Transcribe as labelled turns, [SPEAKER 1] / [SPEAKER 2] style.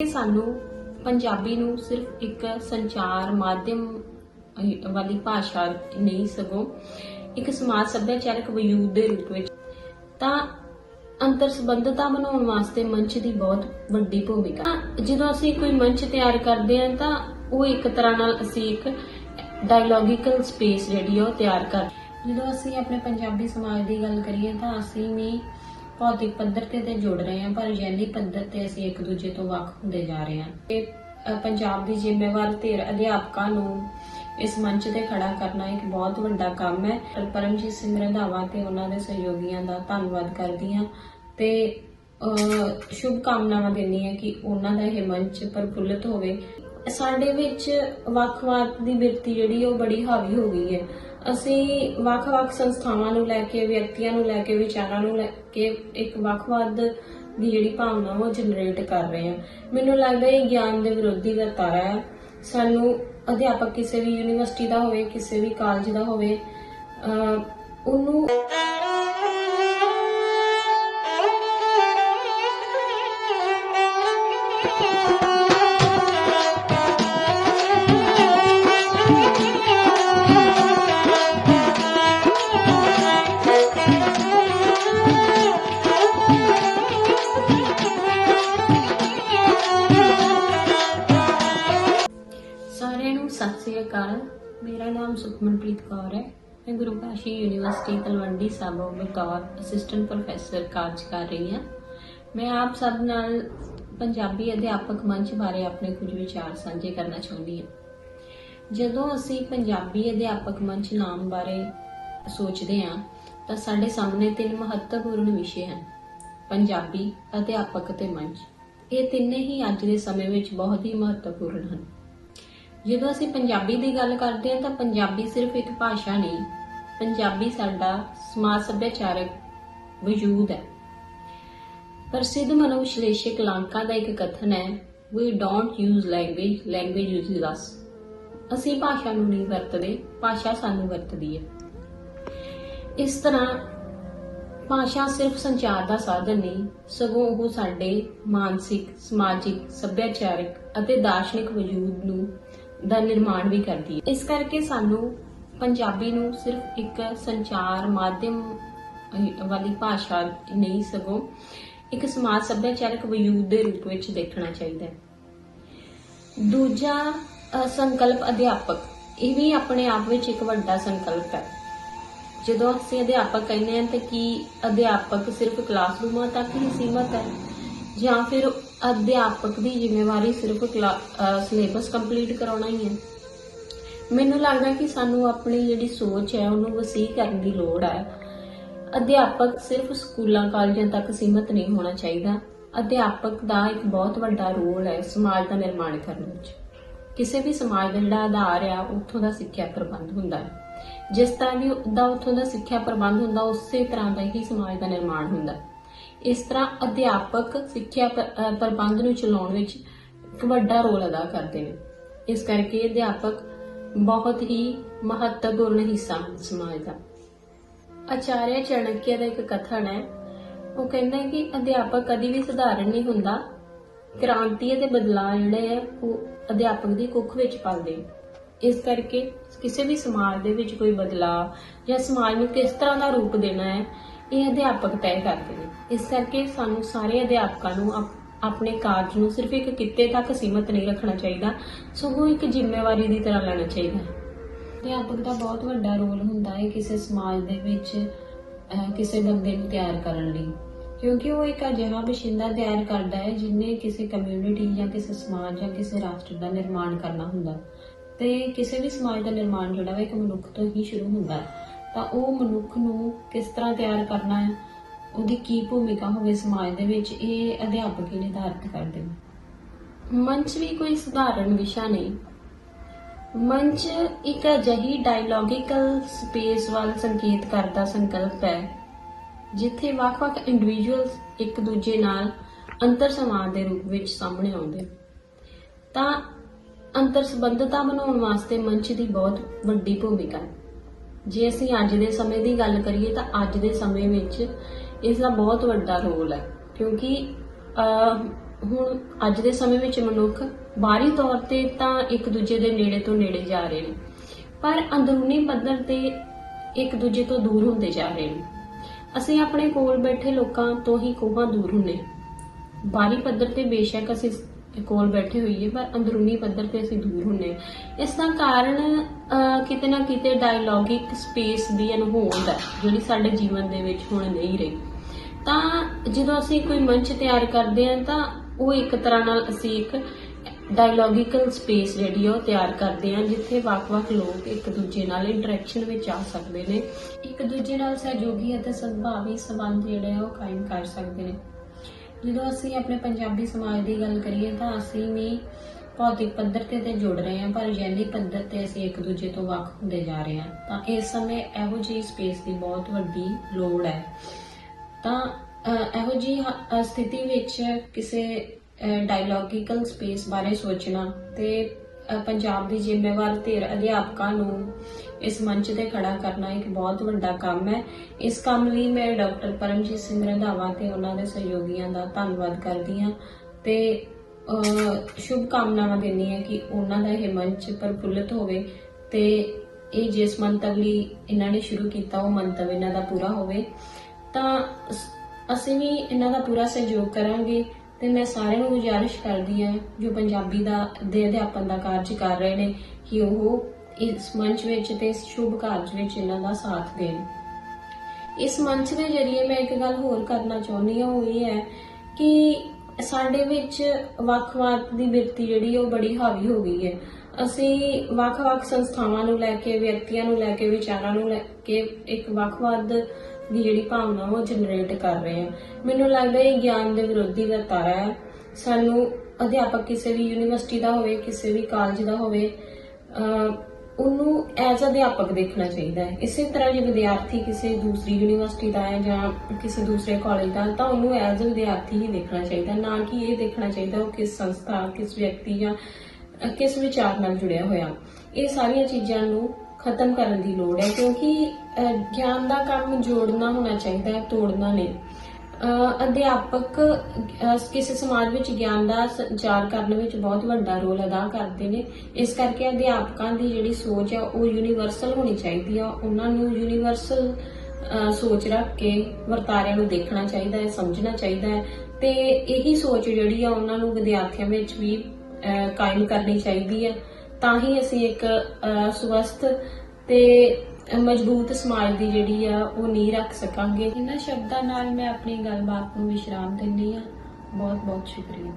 [SPEAKER 1] ਕਿ ਸਾਨੂੰ ਪੰਜਾਬੀ ਨੂੰ ਸਿਰਫ ਇੱਕ ਸੰਚਾਰ ਮਾਧਿਅਮ ਵਾਲੀ ਭਾਸ਼ਾ ਨਹੀਂ ਸਗੋਂ ਇੱਕ ਸਮਾਜ ਸੱਭਿਆਚਾਰਕ ਵਜੂਦ ਦੇ ਰੂਪ ਵਿੱਚ। ਤਾਂ ਅੰਤਰ ਸੰਬੰਧਤਾ ਬਣਾਉਣ ਵਾਸਤੇ ਮੰਚ ਦੀ ਬਹੁਤ ਵੱਡੀ ਭੂਮਿਕਾ। ਤਾਂ ਜਦੋਂ ਅਸੀਂ ਕੋਈ ਮੰਚ ਤਿਆਰ ਕਰਦੇ ਹਾਂ, ਤਾਂ ਉਹ ਇੱਕ ਤਰ੍ਹਾਂ ਨਾਲ ਅਸੀਂ ਇੱਕ ਡਾਇਲੋਗਿਕਲ ਸਪੇਸ ਜਿਹੜੀ ਉਹ ਤਿਆਰ ਕਰ ਜਦੋਂ ਅਸੀਂ ਆਪਣੇ ਪੰਜਾਬੀ ਸਮਾਜ ਦੀ ਗੱਲ ਕਰੀਏ, ਤਾਂ ਅਸੀਂ ਵੀ ਭੌਤਿਕ ਪੱਧਰ ਤੇ ਤੇ ਜੁੜ ਰਹੇ ਹਾਂ ਪਰ ਜੈਲੀ ਪੱਧਰ ਤੇ ਅਸੀਂ ਇੱਕ ਦੂਜੇ ਤੋਂ ਵੱਖ ਹੁੰਦੇ ਜਾ ਰਹੇ ਹਾਂ। ਤੇ ਪੰਜਾਬ ਦੀ ਜ਼ਿੰਮੇਵਾਰ ਧਿਰ ਅਧਿਆਪਕਾਂ ਨੂੰ ਇਸ ਮੰਚ ਤੇ ਖੜਾ ਕਰਨਾ ਇੱਕ ਬਹੁਤ ਵੱਡਾ ਕੰਮ ਹੈ। ਪਰਮਜੀਤ ਸਿੰਘ ਰੰਧਾਵਾ ਤੇ ਉਹਨਾਂ ਦੇ ਸਹਿਯੋਗੀਆਂ ਦਾ ਧੰਨਵਾਦ ਕਰਦੀ ਹਾਂ ਤੇ ਅ, ਸ਼ੁਭ ਕਾਮਨਾਵਾਂ ਦਿੰਦੀ ਹਾਂ ਕਿ ਉਹਨਾਂ ਦਾ ਇਹ ਮੰਚ ਪ੍ਰਫੁੱਲਤ ਹੋਵੇ। ਸਾਡੇ ਵਿੱਚ ਵੱਖਵਾਦ ਦੀ ਬਿਰਤੀ ਜਿਹੜੀ, ਉਹ ਬੜੀ ਹਾਵੀ ਹੋ ਗਈ ਹੈ। ਅਸੀਂ ਵੱਖ-ਵੱਖ ਸੰਸਥਾਵਾਂ ਨੂੰ ਲੈ ਕੇ, ਵਿਅਕਤੀਆਂ ਨੂੰ ਲੈ ਕੇ, ਵਿਚਾਰਾਂ ਨੂੰ ਲੈ ਕੇ ਇੱਕ ਵੱਖਵਾਦ ਦੀ ਜਿਹੜੀ ਭਾਵਨਾ, ਉਹ ਜਨਰੇਟ ਕਰ ਰਹੇ ਹਾਂ। ਮੈਨੂੰ ਲੱਗਦਾ ਇਹ ਗਿਆਨ ਦੇ ਵਿਰੋਧੀ ਦਾ ਤਾਰਾ ਹੈ। ਸਾਨੂੰ ਅਧਿਆਪਕ ਕਿਸੇ ਵੀ ਯੂਨੀਵਰਸਿਟੀ ਦਾ ਹੋਵੇ, ਕਿਸੇ ਵੀ ਕਾਲਜ ਦਾ ਹੋਵੇ ਉਹਨੂੰ ਨਾਮ ਸੁਖਮਨਪ੍ਰੀਤ ਕੌਰ ਹੈ। ਮੈਂ ਗੁਰੂ ਯੂਨੀਵਰਸਿਟੀ ਤਲਵੰਡੀ ਸਾਬੋ ਬਤੌਰ ਅਸਿਸਟੈਂਟ ਪ੍ਰੋਫੈਸਰ ਕਾਰਜ ਕਰ ਰਹੀ ਹਾਂ। ਮੈਂ ਆਪ ਸਭ ਨਾਲ ਪੰਜਾਬੀ ਅਧਿਆਪਕ ਮੰਚ ਬਾਰੇ ਆਪਣੇ ਕੁਝ ਵਿਚਾਰ ਸਾਂਝੇ ਕਰਨਾ ਚਾਹੁੰਦੀ ਹਾਂ। ਜਦੋਂ ਅਸੀਂ ਪੰਜਾਬੀ ਅਧਿਆਪਕ ਮੰਚ ਨਾਮ ਬਾਰੇ ਸੋਚਦੇ ਹਾਂ, ਤਾਂ ਸਾਡੇ ਸਾਹਮਣੇ ਤਿੰਨ ਮਹੱਤਵਪੂਰਨ ਵਿਸ਼ੇ ਹਨ, ਪੰਜਾਬੀ ਅਧਿਆਪਕ ਤੇ ਮੰਚ। ਇਹ ਤਿੰਨੇ ਹੀ ਅੱਜ ਦੇ ਸਮੇਂ ਵਿੱਚ ਬਹੁਤ ਹੀ ਮਹੱਤਵਪੂਰਨ ਹਨ। ਜਦੋਂ ਅਸੀਂ ਪੰਜਾਬੀ ਦੀ ਗੱਲ ਕਰਦੇ ਹਾਂ ਤਾਂ ਪੰਜਾਬੀ ਸਿਰਫ ਇੱਕ ਭਾਸ਼ਾ ਨਹੀਂ, ਪੰਜਾਬੀ ਸਾਡਾ ਸਮਾਜ ਸੱਭਿਆਚਾਰਕ ਵਜੂਦ ਹੈ। ਪ੍ਰਸਿੱਧ ਮਨੋਵਿਸ਼ਲੇਸ਼ਕ ਲਾਂਕਾ ਦਾ ਇੱਕ ਕਥਨ ਹੈ, we don't use language language uses us. ਅਸੀਂ ਭਾਸ਼ਾ ਨੂੰ ਨਹੀਂ ਵਰਤਦੇ, ਭਾਸ਼ਾ ਸਾਨੂੰ ਵਰਤਦੀ ਹੈ। ਇਸ ਤਰ੍ਹਾਂ ਭਾਸ਼ਾ ਸਿਰਫ ਸੰਚਾਰ ਦਾ ਸਾਧਨ ਨਹੀਂ, ਸਗੋਂ ਉਹ ਸਾਡੇ ਮਾਨਸਿਕ, ਸਮਾਜਿਕ, ਸੱਭਿਆਚਾਰਕ ਅਤੇ ਦਾਰਸ਼ਨਿਕ ਵਜੂਦ ਨੂੰ ਦਾ ਨਿਰਮਾਣ ਵੀ ਕਰਦੀ ਹੈ। ਇਸ ਕਰਕੇ ਸਾਨੂੰ ਪੰਜਾਬੀ ਨੂੰ ਸਿਰਫ ਇੱਕ ਸੰਚਾਰ ਮਾਧਿਅਮ ਵਾਲੀ ਭਾਸ਼ਾ ਨਹੀਂ, ਸਗੋਂ ਇੱਕ ਸਮਾਜ ਸੱਭਿਆਚਾਰਕ ਵਜੂਦ ਦੇ ਰੂਪ ਵਿੱਚ ਦੇਖਣਾ ਚਾਹੀਦਾ ਹੈ। ਦੂਜਾ ਸੰਕਲਪ ਅਧਿਆਪਕ। ਇਹ ਵੀ ਆਪਣੇ ਆਪ ਵਿੱਚ ਇੱਕ ਵੱਡਾ ਸੰਕਲਪ ਹੈ। ਜਦੋਂ ਅਸੀਂ ਅਧਿਆਪਕ ਕਹਿੰਦੇ ਹਾਂ ਤਾਂ ਕੀ ਅਧਿਆਪਕ ਸਿਰਫ ਕਲਾਸਰੂਮਾਂ ਤੱਕ ਹੀ ਸੀਮਤ ਹੈ ਜਾਂ ਫਿਰ ਅਧਿਆਪਕ ਦੀ ਜ਼ਿੰਮੇਵਾਰੀ ਸਿਰਫ ਸਿਲੇਬਸ ਕੰਪਲੀਟ ਕਰਾਉਣਾ ਹੀ ਹੈ। ਮੈਨੂੰ ਲੱਗਦਾ ਕਿ ਸਾਨੂੰ ਆਪਣੀ ਜਿਹੜੀ ਸੋਚ ਹੈ, ਉਹਨੂੰ ਵਸੀਹ ਕਰਨ ਦੀ ਲੋੜ ਹੈ। ਅਧਿਆਪਕ ਸਿਰਫ ਸਕੂਲਾਂ, ਕਾਲਜਾਂ ਤੱਕ ਸੀਮਤ ਨਹੀਂ ਹੋਣਾ ਚਾਹੀਦਾ। ਅਧਿਆਪਕ ਦਾ ਇੱਕ ਬਹੁਤ ਵੱਡਾ ਰੋਲ ਹੈ ਸਮਾਜ ਦਾ ਨਿਰਮਾਣ ਕਰਨ ਵਿੱਚ। ਕਿਸੇ ਵੀ ਸਮਾਜ ਦਾ ਜਿਹੜਾ ਆਧਾਰ ਆ, ਉੱਥੋਂ ਦਾ ਸਿੱਖਿਆ ਪ੍ਰਬੰਧ ਹੁੰਦਾ ਹੈ। ਜਿਸ ਤਰ੍ਹਾਂ ਵੀ ਦਾ ਉੱਥੋਂ ਦਾ ਸਿੱਖਿਆ ਪ੍ਰਬੰਧ ਹੁੰਦਾ, ਉਸੇ ਤਰ੍ਹਾਂ ਦਾ ਹੀ ਸਮਾਜ ਦਾ ਨਿਰਮਾਣ ਹੁੰਦਾ ਹੈ। ਇਸ ਤਰ੍ਹਾਂ ਅਧਿਆਪਕ ਸਿੱਖਿਆ ਪ੍ਰਬੰਧ ਨੂੰ ਚਲਾਉਣ ਵਿੱਚ ਇੱਕ ਵੱਡਾ ਰੋਲ ਅਦਾ ਕਰਦੇ ਨੇ। ਇਸ ਕਰਕੇ ਅਧਿਆਪਕ ਬਹੁਤ ਹੀ ਮਹੱਤਵਪੂਰਨ ਹਿੱਸਾ ਹਨ ਸਮਾਜ ਦਾ। ਆਚਾਰਿਆ ਚਾਣਕਿਆ ਦਾ ਇੱਕ ਕਥਨ ਹੈ। ਉਹ ਕਹਿੰਦਾ ਕਿ ਅਧਿਆਪਕ ਕਦੀ ਵੀ ਸਧਾਰਨ ਨਹੀਂ ਹੁੰਦਾ। ਕ੍ਰਾਂਤੀ ਅਤੇ ਬਦਲਾਅ ਜਿਹੜੇ ਆ, ਉਹ ਅਧਿਆਪਕ ਦੀ ਕੁੱਖ ਵਿੱਚ ਪਲਦੇ ਇਸ ਕਰਕੇ ਕਿਸੇ ਵੀ ਸਮਾਜ ਦੇ ਵਿੱਚ ਕੋਈ ਬਦਲਾਅ ਜਾਂ ਸਮਾਜ ਨੂੰ ਕਿਸ ਤਰ੍ਹਾਂ ਦਾ ਰੂਪ ਦੇਣਾ ਹੈ ਇਹ ਅਧਿਆਪਕ ਤੈਅ ਕਰਦੇ ਨੇ। ਇਸ ਕਰਕੇ ਸਾਨੂੰ ਸਾਰੇ ਅਧਿਆਪਕਾਂ ਨੂੰ ਆਪਣੇ ਕਾਰਜ ਨੂੰ ਸਿਰਫ ਇੱਕ ਕਿੱਤੇ ਤੱਕ ਸੀਮਤ ਨਹੀਂ ਰੱਖਣਾ ਚਾਹੀਦਾ, ਸਗੋਂ ਇੱਕ ਜ਼ਿੰਮੇਵਾਰੀ ਦੀ ਤਰ੍ਹਾਂ ਲੈਣਾ ਚਾਹੀਦਾ ਹੈ। ਅਧਿਆਪਕ ਦਾ ਬਹੁਤ ਵੱਡਾ ਰੋਲ ਹੁੰਦਾ ਹੈ ਕਿਸੇ ਸਮਾਜ ਦੇ ਵਿੱਚ ਕਿਸੇ ਬੰਦੇ ਨੂੰ ਤਿਆਰ ਕਰਨ ਲਈ। ਕਿਉਂਕਿ ਉਹ ਇੱਕ ਅਜਿਹਾ ਬਸ਼ਿੰਦਾ ਤਿਆਰ ਕਰਦਾ ਹੈ ਜਿਹਨੇ ਕਿਸੇ ਕਮਿਊਨਿਟੀ ਜਾਂ ਕਿਸੇ ਸਮਾਜ ਜਾਂ ਕਿਸੇ ਰਾਸ਼ਟਰ ਦਾ ਨਿਰਮਾਣ ਕਰਨਾ ਹੁੰਦਾ। ਤੇ ਕਿਸੇ ਵੀ ਸਮਾਜ ਦਾ ਨਿਰਮਾਣ ਜਿਹੜਾ ਵਾ ਇੱਕ ਮਨੁੱਖ ਤੋਂ ਹੀ ਸ਼ੁਰੂ ਹੁੰਦਾ ਹੈ। ਤਾਂ ਉਹ ਮਨੁੱਖ ਨੂੰ ਕਿਸ ਤਰ੍ਹਾਂ ਤਿਆਰ ਕਰਨਾ ਹੈ? ਉਹਦੀ ਕੀ ਭੂਮਿਕਾ ਹੋਵੇ ਸਮਾਜ ਦੇ ਵਿੱਚ? ਇਹ ਅਧਿਆਪਕ ਹੀ ਨਿਰਧਾਰਿਤ ਕਰਦੇ ਨੇ। ਮੰਚ ਵੀ ਕੋਈ ਸਧਾਰਨ ਵਿਸ਼ਾ ਨਹੀਂ। ਮੰਚ ਇੱਕ ਅਜਿਹੀ ਡਾਇਲੋਗਿਕਲ ਸਪੇਸ ਵੱਲ ਸੰਕੇਤ ਕਰਦਾ ਸੰਕਲਪ ਹੈ, ਜਿੱਥੇ ਵੱਖ-ਵੱਖ ਇੰਡੀਵਿਜੂਅਲਸ ਇੱਕ ਦੂਜੇ ਨਾਲ ਅੰਤਰ ਸੰਵਾਦ ਦੇ ਰੂਪ ਵਿੱਚ ਸਾਹਮਣੇ ਆਉਂਦੇ ਤਾਂ ਅੰਤਰ ਸੰਬੰਧਤਾ ਬਣਾਉਣ ਵਾਸਤੇ ਮੰਚ ਦੀ ਬਹੁਤ ਵੱਡੀ ਭੂਮਿਕਾ ਹੈ। ਜੇ ਅਸੀਂ ਅੱਜ ਦੇ ਸਮੇਂ ਦੀ ਗੱਲ ਕਰੀਏ ਤਾਂ ਅੱਜ ਦੇ ਸਮੇਂ ਵਿੱਚ ਇਸ ਦਾ ਬਹੁਤ ਵੱਡਾ ਰੋਲ ਹੈ। ਕਿਉਂਕਿ ਹੁਣ ਅੱਜ ਦੇ ਸਮੇਂ ਵਿੱਚ ਮਨੁੱਖ ਬਾਹਰੀ ਤੌਰ ਤੇ ਤਾਂ ਇੱਕ ਦੂਜੇ ਦੇ ਨੇੜੇ ਤੋਂ ਨੇੜੇ ਜਾ ਰਹੇ ਨੇ, ਪਰ ਅੰਦਰੂਨੀ ਪੱਧਰ ਤੇ ਇੱਕ ਦੂਜੇ ਤੋਂ ਦੂਰ ਹੁੰਦੇ ਜਾ ਰਹੇ ਨੇ। ਅਸੀਂ ਆਪਣੇ ਕੋਲ ਬੈਠੇ ਲੋਕਾਂ ਤੋਂ ਹੀ ਕੋਹਾਂ ਦੂਰ ਹੁੰਨੇ ਬਾਹਰੀ ਪੱਧਰ ਤੇ ਬੇਸ਼ੱਕ ਅਸੀਂ ਕੋਲ ਬੈਠੇ ਹੋਈਏ, ਪਰ ਅੰਦਰੂਨੀ ਪੱਧਰ ਤੇ ਅਸੀਂ ਦੂਰ ਹੁੰਨੇ ਇਸ ਦਾ ਕਾਰਨ ਕਿਤੇ ਨਾ ਕਿਤੇ ਡਾਇਲੋਗਿਕ ਸਪੇਸ ਦੀ ਅਨਹੋਂਦ ਹੈ, ਜਿਹੜੀ ਸਾਡੇ ਜੀਵਨ ਦੇ ਵਿੱਚ ਹੁਣ ਨਹੀਂ ਰਹੀ। ਤਾਂ ਜਦੋਂ ਅਸੀਂ ਕੋਈ ਮੰਚ ਤਿਆਰ ਕਰਦੇ ਹਾਂ, ਤਾਂ ਉਹ ਇੱਕ ਤਰ੍ਹਾਂ ਨਾਲ ਅਸੀਂ ਇੱਕ ਡਾਇਲੋਗਿਕਲ ਸਪੇਸ ਜਿਹੜੀ ਆ, ਉਹ ਤਿਆਰ ਕਰਦੇ ਹਾਂ, ਜਿੱਥੇ ਵੱਖ-ਵੱਖ ਲੋਕ ਇੱਕ ਦੂਜੇ ਨਾਲ ਇੰਟਰੈਕਸ਼ਨ ਵਿੱਚ ਆ ਸਕਦੇ ਨੇ। ਇੱਕ ਦੂਜੇ ਨਾਲ ਸਹਿਯੋਗੀ ਅਤੇ ਸਦਭਾਵੀ ਸੰਬੰਧ ਜਿਹੜੇ ਉਹ ਕਾਇਮ ਕਰ ਸਕਦੇ ਨੇ। ਜਦੋਂ ਅਸੀਂ ਆਪਣੇ ਪੰਜਾਬੀ ਸਮਾਜ ਦੀ ਗੱਲ ਕਰੀਏ ਤਾਂ ਅਸੀਂ ਵੀ ਭੌਤਿਕ ਪੱਧਰ ਤੇ ਤੇ ਜੁੜ ਰਹੇ ਹਾਂ, ਪਰ ਜੈਲੀ ਪੱਧਰ ਤੇ ਅਸੀਂ ਇੱਕ ਦੂਜੇ ਤੋਂ ਵੱਖ ਹੁੰਦੇ ਜਾ ਰਹੇ ਹਾਂ। ਤਾਂ ਇਸ ਸਮੇਂ ਇਹੋ ਜਿਹੀ ਸਪੇਸ ਦੀ ਬਹੁਤ ਵੱਡੀ ਲੋੜ ਹੈ। ਤਾਂ ਇਹੋ ਜਿਹੀ ਸਥਿਤੀ ਵਿੱਚ ਕਿਸੇ ਡਾਇਲੋਗੀਕਲ ਸਪੇਸ ਬਾਰੇ ਸੋਚਣਾ ਤੇ ਪੰਜਾਬ ਦੀ ਜ਼ਿੰਮੇਵਾਰ ਧਿਰ ਅਧਿਆਪਕਾਂ ਨੂੰ ਇਸ ਮੰਚ ਤੇ ਖੜਾ ਕਰਨਾ ਇੱਕ ਬਹੁਤ ਵੱਡਾ ਕੰਮ ਹੈ। ਇਸ ਕੰਮ ਲਈ ਮੈਂ ਡਾਕਟਰ ਪਰਮਜੀਤ ਸਿੰਘ ਰੰਧਾਵਾ ਤੇ ਉਹਨਾਂ ਦੇ ਸਹਿਯੋਗੀਆਂ ਦਾ ਧੰਨਵਾਦ ਕਰਦੀ ਹਾਂ ਤੇ ਸ਼ੁਭ ਕਾਮਨਾਵਾਂ ਦਿੰਦੀ ਹਾਂ ਕਿ ਉਹਨਾਂ ਦਾ ਇਹ ਮੰਚ ਪ੍ਰਫੁੱਲਤ ਹੋਵੇ ਤੇ ਇਹ ਜਿਸ ਮੰਤਵ ਲਈ ਇਹਨਾਂ ਨੇ ਸ਼ੁਰੂ ਕੀਤਾ ਉਹ ਮੰਤਵ ਇਹਨਾਂ ਦਾ ਪੂਰਾ ਹੋਵੇ। ਤਾਂ ਅਸੀਂ ਵੀ ਇਹਨਾਂ ਦਾ ਪੂਰਾ ਸਹਿਯੋਗ ਕਰਾਂਗੇ। ਤੇ ਮੈਂ ਸਾਰਿਆਂ ਨੂੰ ਗੁਜ਼ਾਰਿਸ਼ ਕਰਦੀ ਹਾਂ, ਜੋ ਪੰਜਾਬੀ ਦਾ ਦੇ ਅਧਿਆਪਨ ਦਾ ਕਾਰਜ ਕਰ ਰਹੇ ਨੇ, ਕਿ ਉਹ ਇਸ ਮੰਚ ਵਿੱਚ ਤੇ ਇਸ ਸ਼ੁਭ ਕਾਰਜ ਵਿੱਚ ਇਹਨਾਂ ਦਾ ਸਾਥ ਦੇਣ। ਇਸ ਮੰਚ ਦੇ ਜਰੀਏ ਮੈਂ ਇੱਕ ਗੱਲ ਹੋਰ ਕਰਨਾ ਚਾਹੁੰਦੀ ਹਾਂ, ਉਹ ਇਹ ਹੈ ਕਿ ਸਾਡੇ ਵਿੱਚ ਵੱਖ-ਵੱਖ ਦੀ ਬਿਰਤੀ ਜਿਹੜੀ, ਉਹ ਬੜੀ ਹਾਵੀ ਹੋ ਗਈ ਹੈ। ਅਸੀਂ ਵੱਖ-ਵੱਖ ਸੰਸਥਾਵਾਂ ਨੂੰ ਲੈ ਕੇ, ਵਿਅਕਤੀਆਂ ਨੂੰ ਲੈ ਕੇ, ਵਿਚਾਰਾਂ ਨੂੰ ਲੈ ਕੇ ਇੱਕ ਵੱਖ-ਵੱਖ ਦੀ ਜਿਹੜੀ ਭਾਵਨਾ ਉਹ ਜਨਰੇਟ ਕਰ ਰਹੇ ਹਾਂ। ਮੈਨੂੰ ਲੱਗਦਾ ਇਹ ਗਿਆਨ ਦੇ ਵਿਰੋਧੀ ਦਾ ਤਾਰਾ ਹੈ। ਸਾਨੂੰ ਅਧਿਆਪਕ ਕਿਸੇ ਵੀ ਯੂਨੀਵਰਸਿਟੀ ਦਾ ਹੋਵੇ, ਕਿਸੇ ਵੀ ਕਾਲਜ ਦਾ ਹੋਵੇ ਉਹਨੂੰ ਐਜ਼ ਅਧਿਆਪਕ ਦੇਖਣਾ ਚਾਹੀਦਾ ਹੈ। ਇਸੇ ਤਰ੍ਹਾਂ ਜੇ ਵਿਦਿਆਰਥੀ ਕਿਸੇ ਦੂਸਰੀ ਯੂਨੀਵਰਸਿਟੀ ਦਾ ਹੈ ਜਾਂ ਕਿਸੇ ਦੂਸਰੇ ਕਾਲਜ ਦਾ ਤਾਂ ਉਹਨੂੰ ਐਜ਼ ਅ ਵਿਦਿਆਰਥੀ ਹੀ ਦੇਖਣਾ ਚਾਹੀਦਾ ਨਾ ਕਿ ਇਹ ਦੇਖਣਾ ਚਾਹੀਦਾ ਉਹ ਕਿਸ ਸੰਸਥਾ, ਕਿਸ ਵਿਅਕਤੀ ਜਾਂ ਕਿਸ ਵਿਚਾਰ ਨਾਲ ਜੁੜਿਆ ਹੋਇਆ? ਇਹ ਸਾਰੀਆਂ ਚੀਜ਼ਾਂ ਨੂੰ ਖਤਮ ਕਰਨ ਦੀ ਲੋੜ ਹੈ, ਕਿਉਂਕਿ ਗਿਆਨ ਦਾ ਕੰਮ ਜੋੜਨਾ ਹੋਣਾ ਚਾਹੀਦਾ ਹੈ, ਤੋੜਨਾ ਨਹੀਂ। ਅਧਿਆਪਕ ਕਿਸੇ ਸਮਾਜ ਵਿੱਚ ਗਿਆਨ ਦਾ ਸੰਚਾਰ ਕਰਨ ਵਿੱਚ ਬਹੁਤ ਵੱਡਾ ਰੋਲ ਅਦਾ ਕਰਦੇ ਨੇ। ਇਸ ਕਰਕੇ ਅਧਿਆਪਕਾਂ ਦੀ ਜਿਹੜੀ ਸੋਚ ਹੈ, ਉਹ ਯੂਨੀਵਰਸਲ ਹੋਣੀ ਚਾਹੀਦੀ ਆ। ਉਹਨਾਂ ਨੂੰ ਯੂਨੀਵਰਸਲ ਸੋਚ ਰੱਖ ਕੇ ਵਰਤਾਰਿਆਂ ਨੂੰ ਦੇਖਣਾ ਚਾਹੀਦਾ ਹੈ, ਸਮਝਣਾ ਚਾਹੀਦਾ ਹੈ। ਤੇ ਇਹੀ ਸੋਚ ਜਿਹੜੀ ਆ, ਉਹਨਾਂ ਨੂੰ ਵਿਦਿਆਰਥੀਆਂ ਵਿੱਚ ਵੀ ਕਾਇਮ ਕਰਨੀ ਚਾਹੀਦੀ ਹੈ। ਤਾਂ ਹੀ ਅਸੀਂ ਇੱਕ ਸਵਸਥ ਤੇ ਮਜ਼ਬੂਤ ਸਮਾਜ ਦੀ ਜਿਹੜੀ ਆ, ਉਹ ਨੀਂਹ ਰੱਖ ਸਕਾਂਗੇ। ਇਹਨਾਂ ਸ਼ਬਦਾਂ ਨਾਲ ਮੈਂ ਆਪਣੀ ਗੱਲਬਾਤ ਨੂੰ ਵਿਸ਼ਰਾਮ ਦਿੰਦੀ ਆ ਬਹੁਤ ਬਹੁਤ ਸ਼ੁਕਰੀਆ।